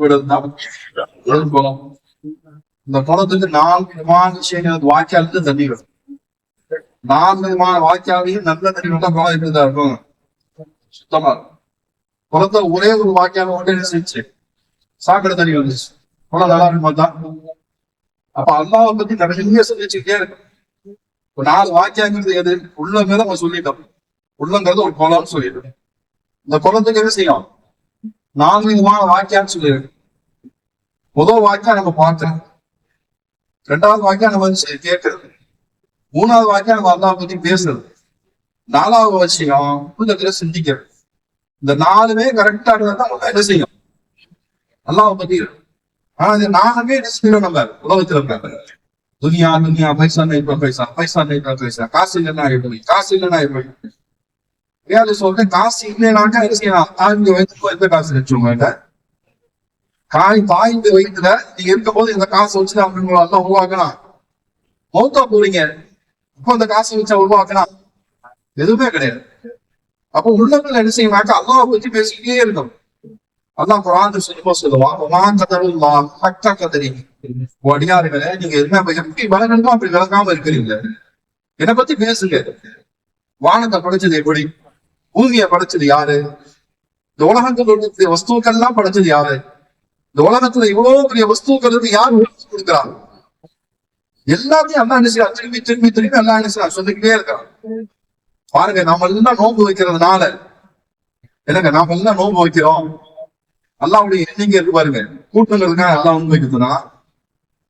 விழுந்தான் குளம் இந்த குளத்துக்கு நாலு விமான விஷயங்கள் வாய்க்காலுக்கு தண்ணி வரும் நாலு விமான வாய்க்காலையும் நல்ல தண்ணி வந்தா குளம் இப்படி தான் இருக்கும். சுத்தமா. குளத்தை ஒரே ஒரு வாய்க்கால ஒன்றே செஞ்சு சாக்கடை தண்ணி வந்துச்சு. குளம் நல்லா இருக்குமா தான் அப்ப அல்லாவை பத்தி நிறைய சொல்லிச்சுக்கிட்டே இருக்கும் நாலு வாக்கியாங்கிறது எது? உள்ள மேல நம்ம சொல்லிட்டோம். உள்ளங்கிறது ஒரு குளம்னு சொல்லிட்டோம் இந்த குளத்துக்கு என்ன செய்யும் நான்கு விதமான வாக்கியான்னு சொல்லியிருக்கு. முதல் வாக்கியம் நம்ம பார்த்தோம் ரெண்டாவது வாக்கியம் நம்ம வந்து கேட்கறது. மூணாவது வாக்கியம் நம்ம அல்லாஹ் பத்தி பேசுறது. நாலாவது விஷயம் உள்ளத்துல சிந்திக்கிறது. இந்த நாலுமே கரெக்டா இருந்தா நம்ம என்ன செய்யும் அல்லாஹ் பத்தி ஆனா இந்த நாலுமே என்ன செய்யணும் நம்ம? உலகத்துல இருக்காங்க துனியா துனியா பைசா நைப்பா பைசா பைசா நைப்பா பைசா காசு இல்லைன்னா எப்படி? காசு இல்லைன்னா எப்படி? ஏன் சொல்றேன் காசு இல்லைனாக்கா என்ன செய்யலாம் தாய்ந்து வயிற்றுக்கு எந்த காசு வச்சுக்கோங்க காய் தாய்ந்து வயிற்றுல நீங்க இருக்கும் போது இந்த காசு வச்சு அப்படின்னு எல்லாம் உருவாக்கலாம். மௌத்தா போறீங்க. அப்போ அந்த காசை வச்சா உருவாக்கலாம். எதுவுமே கிடையாது. அப்போ உள்ளங்கள் என்ன செய்யணாக்கா அல்லாஹ் பத்தி பேசிக்கிட்டே இருக்கும் அல்லாஹ் குரான் சொல்லுமா சொல்லுவான் ஒமான் கதருல்லா ஹக்கா கதரி. அடியார்களே நீங்க என்ன எப்படி வளரணுமோ அப்படி விளக்காம இருக்கிறீங்க. என்னை பத்தி பேசுங்க. வானத்தை படைச்சது எப்படி? பூமியை படைச்சது யாரு? இந்த உலகத்தில் உள்ள வஸ்துக்கள் எல்லாம் படைச்சது யாரு? இந்த உலகத்துல இவ்வளவு பெரிய வஸ்துக்கள் இருந்து யார் உருவாக்கி கொடுக்குறாங்க? எல்லாத்தையும் அல்லா என்ன திரும்பி திரும்பி திரும்பி அல்லா என்ன சொல்லிக்கிட்டே இருக்கான் பாருங்க நாம எல்லாம் நோன்பு வைக்கிறதுனால என்னங்க நாம எல்லாம் நோன்பு வைக்கிறோம்? அல்லாவுடைய எண்ணிக்கை இருக்கு பாருங்க. கூட்டங்களுக்காக அல்லா நோன்பு வைக்கிறதுனா.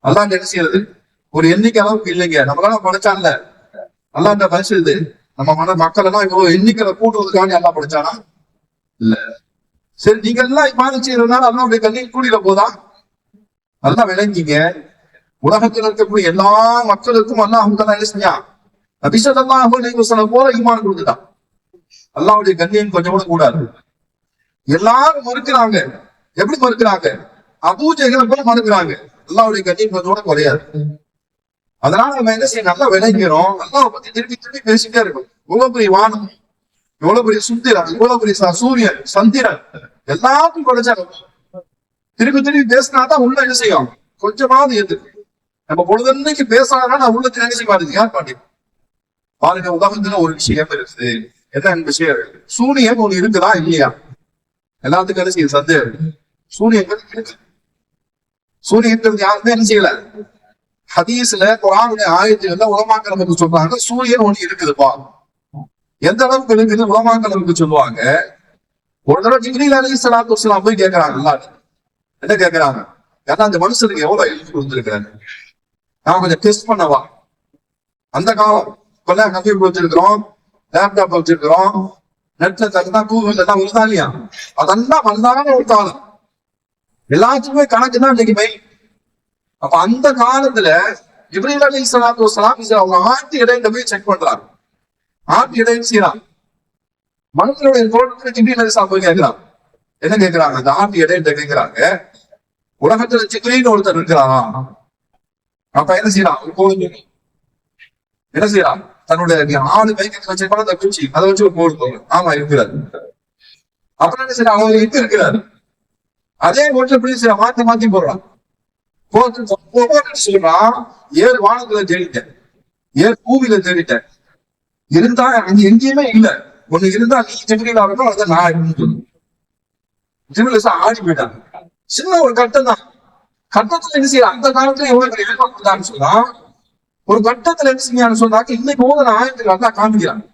அல்லா என்ன செய்யறது? ஒரு எண்ணிக்கை அளவுக்கு இல்லைங்க. நம்மளால படைச்சான்ல. அல்லாண்ட படைச்சது? நம்ம மன மக்கள் எல்லாம் இவ்வளவு எண்ணிக்கையில கூட்டுறதுக்காண்டி எல்லாம் படிச்சானா? இல்ல. சரி நீங்க எல்லாம் இப்பாது செய்யறதுனால அல்லாவுடைய கண்ணீர் கூடியில போதா? நல்லா விளங்கிங்க. உலகத்தில் இருக்கக்கூடிய எல்லா மக்களுக்கும் அல்லாஹ் அவங்க என்ன செஞ்சான்? நபிசல்லாம் நீங்க போல ஈமான் கொடுத்துட்டான். அல்லாவுடைய கண்ணியம் கொஞ்சம் கூட கூடாது. எல்லாரும் மறுக்கிறாங்க. எப்படி மறுக்கிறாங்க? அபூஜைகளை கூட மறுக்கிறாங்க. அல்லாவுடைய கண்ணியம் கொஞ்சம் கூட குறையாது. அதனால நம்ம என்ன செய்ய நல்லா விளங்கிறோம் நல்லா பத்தி திருப்பி திருப்பி பேசிட்டே இருக்கும் இவ்வளவு பெரிய வானம் இவ்வளவு பெரிய சுந்திரன் இவ்வளவு பெரிய சூரியன் சந்திரன் எல்லாத்தையும் படைச்சாங்க திருப்பி திருப்பி பேசினாதான் உள்ள என்ன செய்யும்? கொஞ்சமாவது ஏத்து நம்ம பொழுதன்னைக்கு பேசினா நான் உள்ள என்ன செய்ய யார் பாட்டி? பாருங்க உலகத்துல ஒரு விஷயம் இருக்குது என்ன விஷயம் இருக்கு சூரியன் ஒண்ணு இருக்குதா இல்லையா? எல்லாத்துக்கும் என்ன செய்யும்? சந்தேகம் சூரியன் இருக்கு. சூரியன்றது யாருமே என்ன செய்யல? ஹதீஸ்ல குரானுடைய ஆயத்துல உலமாக்க நமக்கு சொல்றாங்க சூரியன் ஒண்ணு இருக்குதுப்பா எந்த அளவுக்கு இருக்குது உலமாக்க சொல்லுவாங்க. ஒரு தடவை ஜிக்ரீல் அலி சலாத்து வசலாம் போய் கேட்கறாங்க என்ன கேட்கறாங்க ஏன்னா அந்த மனுஷனுக்கு எவ்வளவு எழுதி கொடுத்துருக்காங்க நான் கொஞ்சம் டெஸ்ட் பண்ணவா? அந்த காலம் இப்பெல்லாம் கம்ப்யூட்டர் வச்சிருக்கிறோம் லேப்டாப் வச்சிருக்கிறோம் நெட்ல தான் கூகுள் எல்லாம் வருதா இல்லையா? அதெல்லாம் வந்தாலும் ஒரு காலம். எல்லாத்துக்குமே கணக்கு தான் இன்னைக்கு மெயின் அப்ப அந்த காலத்துல இப்ரீல் அலி சலாத்து வசலாம் அவங்க ஆட்டு இடையில போய் செக் பண்றாரு ஆட்டு இடையில செய்யறாங்க மனுஷனுடைய தோட்டத்துல ஜிப்ரீல் அலி போய் கேட்கிறாங்க என்ன கேட்கிறாங்க? அந்த ஆட்டு இடையிட்ட கேட்கிறாங்க. உலகத்துல ஜிப்ரீல் ஒருத்தர் இருக்கிறாரா அப்ப என்ன செய்யறான் ஒரு கோவில் என்ன செய்யறான் தன்னுடைய நீ ஆடு கைக்கு வச்சு அந்த குச்சி. அதை வச்சு ஒரு கோவில் ஆமா இருக்கிறார். அப்புறம் என்ன செய்யறான் அவங்க இட்டு இருக்கிறார். அதே ஓட்டுல எப்படி மாத்தி மாத்தி போடுறான். போட்டு போட்டு சொல்றான் ஏழு வானத்துல தேடிட்டேன். ஏழு பூமியில தேடிட்டேன். இருந்தா அங்க எங்கேயுமே இல்ல. ஒண்ணு இருந்தா நீ ஜெமினில ஆகட்டும் அதை நான் இருக்குன்னு ஜெமினில ஆடி போயிட்டாங்க. சின்ன ஒரு கட்டம் தான். கட்டத்துல என்ன செய்யலாம் அந்த காலத்துல எவ்வளவு பெரிய கொடுத்தான்னு சொன்னா ஒரு கட்டத்துல என்ன செய்யான்னு சொன்னாக்க இன்னைக்கு போது ஆயிரத்துக்கு தான் காமிக்கிறாங்க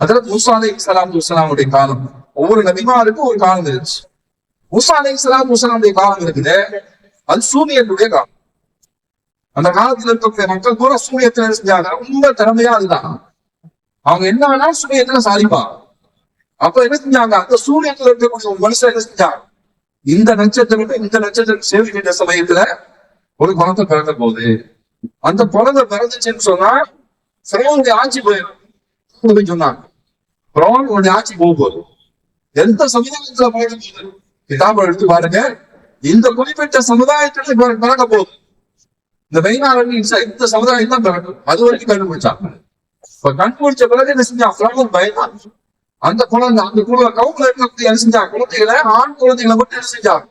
அதுல மூசா அலை சலாம் வசலாமுடைய காலம். ஒவ்வொரு நபிமாருக்கும் ஒரு காலம் இருந்துச்சு. மூசா அலை சலாம் வசலாமுடைய காலம் இருக்குது. அது சூரியனுடைய காலம். அந்த காலத்துல இருக்கக்கூடிய மக்கள் பூரா சூரியத்துல செஞ்சாங்க ரொம்ப திறமையா அதுதான். அவங்க என்ன வேணாலும் சூரியத்துல சாதிப்பாங்க. அப்ப என்ன செஞ்சாங்க? அந்த சூரியத்துல இருக்கக்கூடிய மனுஷன் என்ன செஞ்சாங்க இந்த நட்சத்திரம் இந்த நட்சத்திரம் சேவிக்கின்ற சமயத்துல ஒரு குணத்தை பிறந்த போகுது அந்த குழந்தை பிறந்துச்சுன்னு சொன்னா சிறவனுடைய ஆட்சி போயிடும். அப்படின்னு சொன்னாங்க. சிறவனுடைய ஆட்சி போக போகுது எந்த சமுதாயத்துல போயிட போகுது எடுத்து பாருங்க. இந்த குறிப்பிட்ட சமுதாயத்துல பிற- பிறக்க போகுது. இந்த மெயினாளர்கள் இந்த சமுதாயம் தான் பிறக்கும். அது வரைக்கும் கண்டுபிடிச்சாங்க இப்ப கண்டுபிடிச்ச பிறகு என்ன செஞ்சா சிறவன் அந்த குழந்தை அந்த குழந்தை கவுல இருக்கக்கூடிய என்ன குழந்தைகளை ஆண் குழந்தைகளை மட்டும் என்ன செஞ்சாங்க?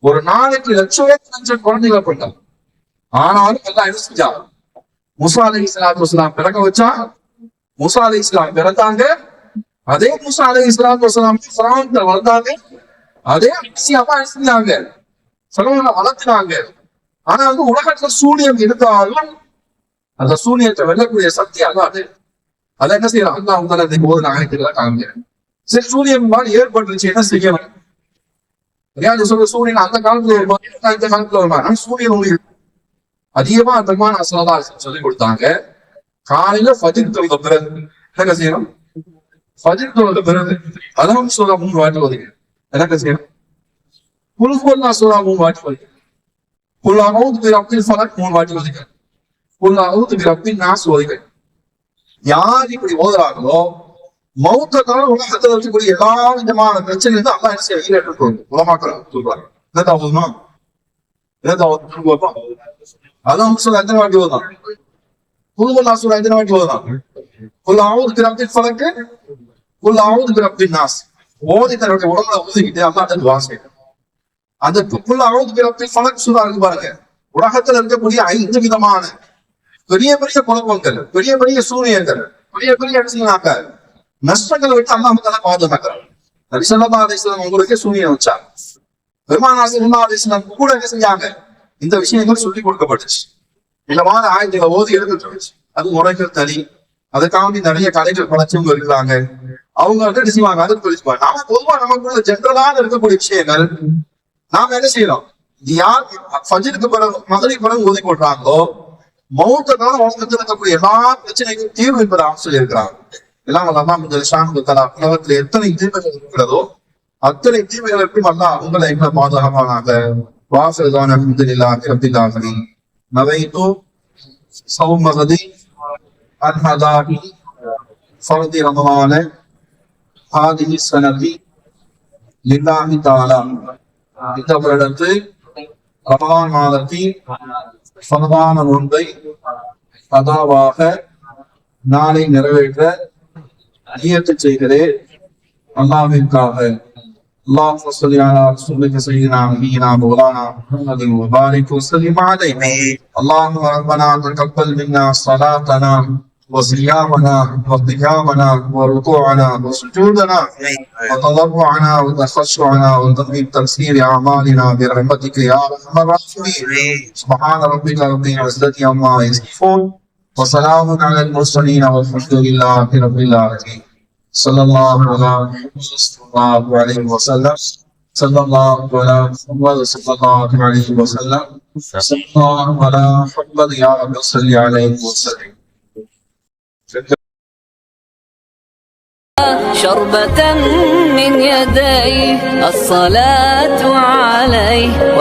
ஒரு நாளைக்கு லட்சம் லட்சம் குழந்தைகளை பண்ணாங்க ஆனாலும் எல்லாம் என்ன செஞ்சாங்க? முசா அலி இஸ்லாத்து வசலாம் பிறக்க வச்சா முசா அலி இஸ்லாம் பிறந்தாங்க. அதே முசா அலி இஸ்லாத்து வசலாம் வந்தாங்க. அதே விஷயமா என்ன செஞ்சாங்க? சிலவங்களை வளர்த்தினாங்க ஆனா வந்து உலகத்துல சூனியம் இருந்தாலும் அந்த சூனியத்தை வெல்லக்கூடிய சக்தி அல்லாது அதை என்ன செய்யலாம் அல்லா உங்களை இந்த போது நாயகத்துல காமிக்கிறேன். சரி சூரியன் மாதிரி ஏற்பட்டுருச்சு என்ன செய்யணும்? ஏன் சொல்ற சூரியன் அந்த காலத்துல வருமா இந்த காலத்துல வருமா ஆனா சூரியன் உங்களுக்கு அதிகமா பெருமான அசலதா சொல்லி கொடுத்தாங்க. காலையில ஃபஜிர் தொழுத பிறகு என்ன செய்யணும்? ஃபஜிர் தொழுத பிறகு அதான் சொல்ல மூணு வாட்டி ஒதுங்க என்ன செய்யணும்? குழுப்பொல்லா சூறா மூணு வாட்டி வருது குல்லாவது பேர் அப்துல் ஃபலக் மூணு வாட்டி வருது குல்லாவது பேர் அப்துல் நாஸ் வருது யார் இப்படி ஓதுறாங்களோ மௌத்தத்தால உலகத்துல இருக்கக்கூடிய எல்லா விதமான பிரச்சனை இருந்து அல்லா என்ன செய்ய ஈரேற்று உலமாக்கள் சொல்றாங்க என்னதான் ஓதுணும் என்னதான் ஓதும் அதான் சொல்ல எத்தனை வாட்டி ஓதுதான் புதுவல்லா சொல்ல எத்தனை வாட்டி ஓதுதான் குல்லாவது பேர் அப்துல் ஃபலக்கு நாஸ் ஓதி தன்னுடைய உடம்புல ஊதிக்கிட்டு அல்லா அந்த குல்லாவது பேர் அப்துல் இருக்கு பாருங்க. உலகத்துல இருக்கக்கூடிய ஐந்து விதமான பெரிய பெரிய குழப்பங்கள் பெரிய பெரிய சூரியங்கள் பெரிய பெரிய இடத்துலாக்க நஷ்டங்களை விட்டு அம்மா மக்கள் பாதுகாக்கிறாங்க நரிசல்லா அலிஸ்லாம் உங்களுக்கு சூரியன் வச்சாங்க. பெருமானாசிரமா அலிஸ்லாம் கூட என்ன செஞ்சாங்க? இந்த விஷயங்கள் சொல்லி கொடுக்கப்பட்டுச்சு. இந்த மாதிரி ஆயுதங்களை ஓதி எடுத்துட்டு அது முறைகள் தனி. அதுக்காண்டி நிறைய கலைகள் பழச்சவங்க இருக்கிறாங்க அவங்க வந்து என்ன செய்வாங்க? அதுக்கு நாம பொதுவா நமக்குள்ள ஜென்ரலான இருக்கக்கூடிய விஷயங்கள் நாம என்ன செய்யறோம்? யார் ஃபஜருக்கு பிறகு மதுரை பிறகு ஒதுக்கி கொள்றாங்களோ மௌத்தனால உலகத்தில் இருக்கக்கூடிய எல்லா பிரச்சனைக்கும் தீர்வு என்பதாக சொல்லியிருக்கிறாங்க. எல்லாம் அல்லா முதல் ஷாம்பு உலகத்துல எத்தனை தீமைகள் இருக்கிறதோ அத்தனை தீமைகளுக்கும் அல்லா உங்களை எங்களை பாதுகாப்பானாக. வாசல்தான் அஹமதுல்லா ரபில்லாஹி நவைத்து சௌமகதி அன்ஹதாபி சௌதி ரமமான ஹாதி சனதி லில்லாஹி தாலா இந்த வருடத்து ரமலான் மாதத்தில் சமதான ஒன்றை கதாவாக நாளை நிறைவேற்ற நியத்து செய்கிறேன் அல்லாவிற்காக اللهم صل على رسولك سيدنا نبينا مولانا محمد وبارك وسلم عليه اللهم ربنا تقبل منا صلاتنا وصيامنا وقيامنا وركوعنا وسجودنا وتضرعنا وتخشعنا وتقي تفسير أعمالنا برحمتك يا أرحم الراحمين. سبحان ربك رب العزة عما يصفون وسلام على المرسلين والحمد لله رب العالمين. صلى الله على صلى الله عليه وسلم. صلى الله على محمد صلى الله عليه وسلم. صلى الله على محمد يا رب صل عليه وسلم. شربة من يديه الصلاة عليه.